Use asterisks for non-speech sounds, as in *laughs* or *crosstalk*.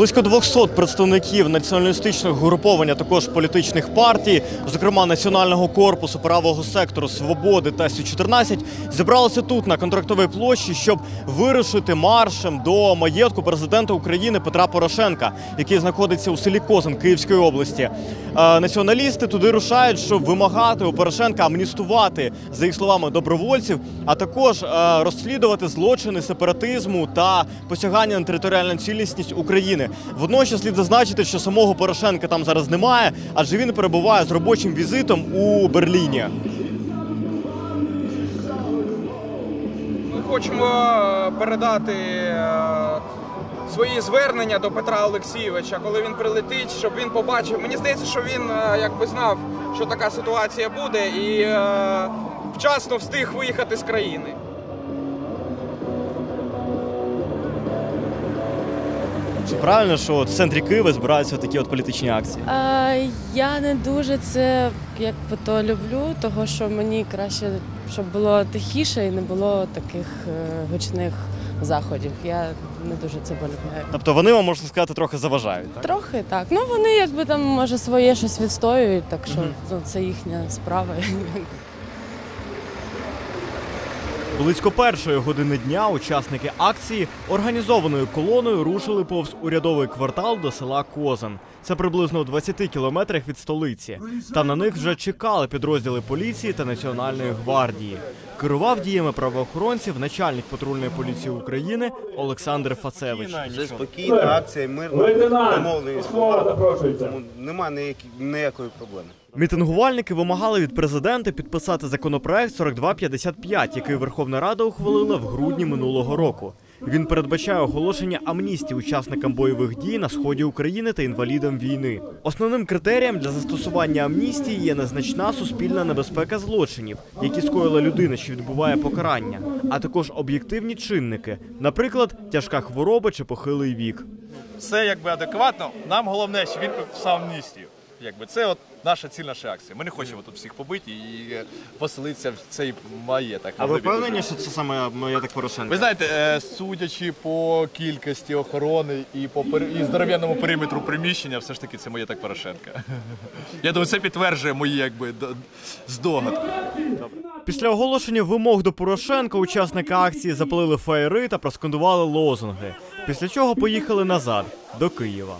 Близько 200 представників націоналістичних груповань, а також політичних партій, зокрема Національного корпусу, правого сектору Свободи та Сі-14, зібралися тут на контрактовій площі, щоб вирушити маршем до маєтку президента України Петра Порошенка, який знаходиться у селі Козин Київської області. Е, Націоналісти туди рушають, щоб вимагати у Порошенка амністувати, за їх словами, добровольців, а також е, розслідувати злочини сепаратизму та посягання на територіальну цілісність України. Водночас слід зазначити, що самого Порошенка там зараз немає, адже він перебуває з робочим візитом у Берліні. Ми хочемо е, передати е, свої звернення до Петра Олексійовича, коли він прилетить, щоб він побачив. Мені здається, що він е, якби знав, що така ситуація буде, і вчасно встиг виїхати з країни. Чи правильно, що от в центрі Києва збираються такі от політичні акції? А, я не дуже це як би то люблю, того що мені краще, щоб було тихіше і не було таких е, гучних заходів. Я не дуже це полюбляю. Тобто вони вам можна сказати трохи заважають. Так? Трохи так. Ну вони якби там може своє щось відстоюють, так що Мгм. ну, це їхня справа. *laughs* Близько першої години дня учасники акції організованою колоною рушили повз урядовий квартал до села Козин. Це приблизно у 20 кілометрах від столиці. Там на них вже чекали підрозділи поліції та національної гвардії. Керував діями правоохоронців начальник патрульної поліції України Олександр Фацевич. Це спокійна акція, мирно домовленість. Тому немає ніякої проблеми. Мітингувальники вимагали від президента підписати законопроект 4255, який Верховна Рада ухвалила в грудні минулого року. Він передбачає оголошення амністії учасникам бойових дій на сході України та інвалідам війни. Основним критерієм для застосування амністії є незначна суспільна небезпека злочинів, які скоїла людина, що відбуває покарання, а також об'єктивні чинники, наприклад, тяжка хвороба чи похилий вік. все якби адекватно. Нам головне, що він підписав амністію. Якби це от наша ціль нашої акції. Ми не хочемо тут всіх побити і поселитися в цей маєток. А ви впевнені, що це саме маєток Порошенка? Ви знаєте, е, судячи по кількості охорони і по пер- і здоров'яному периметру приміщення, все ж таки це маєток Порошенка. *laughs* Я думаю, це підтверджує мої якби здогадки. Після оголошення вимог до Порошенка учасники акції запалили фаєри та проскандували лозунги. Після чого поїхали назад до Києва.